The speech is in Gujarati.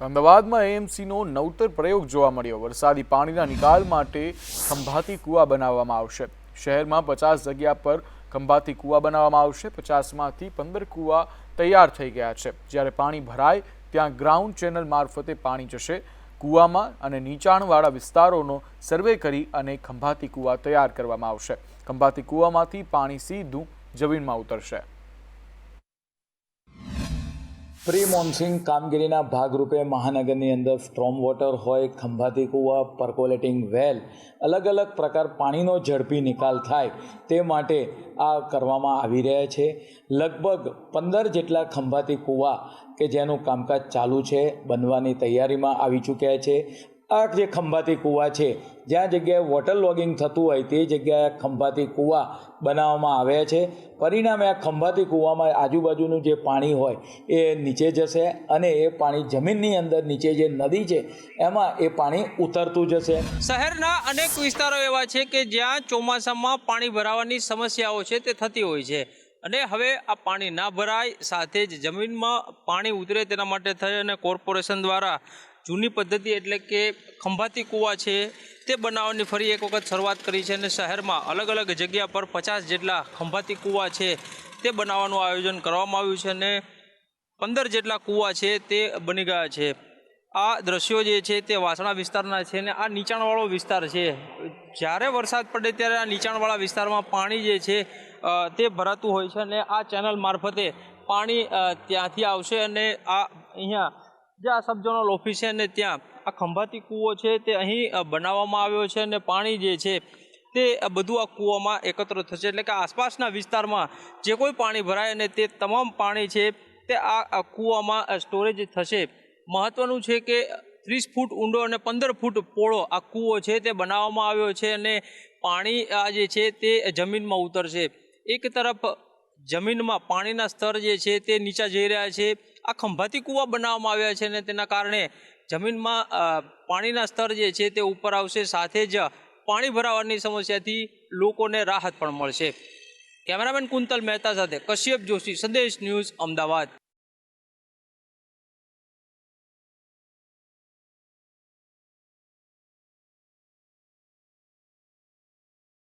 અમદાવાદમાં એએમસીનો નવતર પ્રયોગ જોવા મળ્યો. વરસાદી પાણીના નિકાલ માટે ખંભાતી કૂવા બનાવવામાં આવશે. શહેરમાં પચાસ જગ્યા પર ખંભાતી કૂવા બનાવવામાં આવશે. પચાસમાંથી પંદર કૂવા તૈયાર થઈ ગયા છે. જ્યારે પાણી ભરાય, ત્યાં ગ્રાઉન્ડ ચેનલ મારફતે પાણી જશે. કૂવામાં અને નીચાણવાળા વિસ્તારોનો સર્વે કરી અને ખંભાતી કૂવા તૈયાર કરવામાં આવશે. ખંભાતી કૂવામાંથી પાણી સીધું જમીનમાં ઉતરશે. પ્રી મોન્સિંગ કામગીરીના ભાગરૂપે મહાનગરની અંદર સ્ટ્રોમ વોટર હોય, ખંભાતી કૂવા, પર્કોલેટિંગ વેલ, અલગ અલગ પ્રકાર પાણીનો ઝડપી નિકાલ થાય તે માટે આ કરવામાં આવી રહ્યા છે. લગભગ પંદર જેટલા ખંભાતી કૂવા કે જેનું કામકાજ ચાલુ છે, બનવાની તૈયારીમાં આવી ચૂક્યા છે. આ જે ખંભાતી કૂવા છે, જ્યાં જગ્યાએ વોટર લોગિંગ થતું હોય તે જગ્યાએ ખંભાતી કૂવા બનાવવામાં આવ્યા છે. પરિણામે આ ખંભાતી કૂવામાં આજુબાજુનું જે પાણી હોય એ નીચે જશે અને એ પાણી જમીનની અંદર નીચે જે નદી છે, એમાં એ પાણી ઉતરતું જશે. શહેરના અનેક વિસ્તારો એવા છે કે જ્યાં ચોમાસામાં પાણી ભરાવાની સમસ્યાઓ છે તે થતી હોય છે. અને હવે આ પાણી ના ભરાય, સાથે જ જમીનમાં પાણી ઉતરે તેના માટે થઈ અને કોર્પોરેશન દ્વારા જૂની પદ્ધતિ એટલે કે ખંભાતી કૂવા છે, તે બનાવવાની ફરી એક વખત શરૂઆત કરી છે અને શહેરમાં અલગ અલગ જગ્યા પર પચાસ જેટલા ખંભાતી કૂવા છે, તે બનાવવાનું આયોજન કરવામાં આવ્યું છે અને પંદર જેટલા કૂવા છે, તે બની ગયા છે. આ દ્રશ્યો જે છે, તે વાસણા વિસ્તારના છે અને આ નીચાણવાળો વિસ્તાર છે. જ્યારે વરસાદ પડે ત્યારે આ નીચાણવાળા વિસ્તારમાં પાણી જે છે તે ભરાતું હોય છે અને આ ચેનલ મારફતે પાણી ત્યાંથી આવશે અને આ અહીંયા જે આ સબઝોનલ ઓફિસ છે અને ત્યાં આ ખંભાતી કૂવો છે તે અહીં બનાવવામાં આવ્યો છે અને પાણી જે છે તે બધું આ કૂવામાં એકત્ર થશે. એટલે કે આસપાસના વિસ્તારમાં જે કોઈ પાણી ભરાય અને તે તમામ પાણી છે તે આ કૂવામાં સ્ટોરેજ થશે. મહત્વનું છે કે ત્રીસ ફૂટ ઊંડો અને પંદર ફૂટ પોળો આ કૂવો છે તે બનાવવામાં આવ્યો છે અને પાણી આ જે છે તે જમીનમાં ઉતરશે. એક તરફ જમીનમાં પાણીના સ્તર જે છે તે નીચા જઈ રહ્યા છે. આ ખંભાતી કૂવા બનાવવામાં આવ્યા છે અને તેના કારણે જમીનમાં પાણીના સ્તર જે છે તે ઉપર આવશે. સાથે જ પાણી ભરાવાની સમસ્યાથી લોકોને રાહત પણ મળશે. કેમેરામેન કુંતલ મહેતા સાથે કશ્યપ જોશી, સંદેશ ન્યૂઝ અમદાવાદ.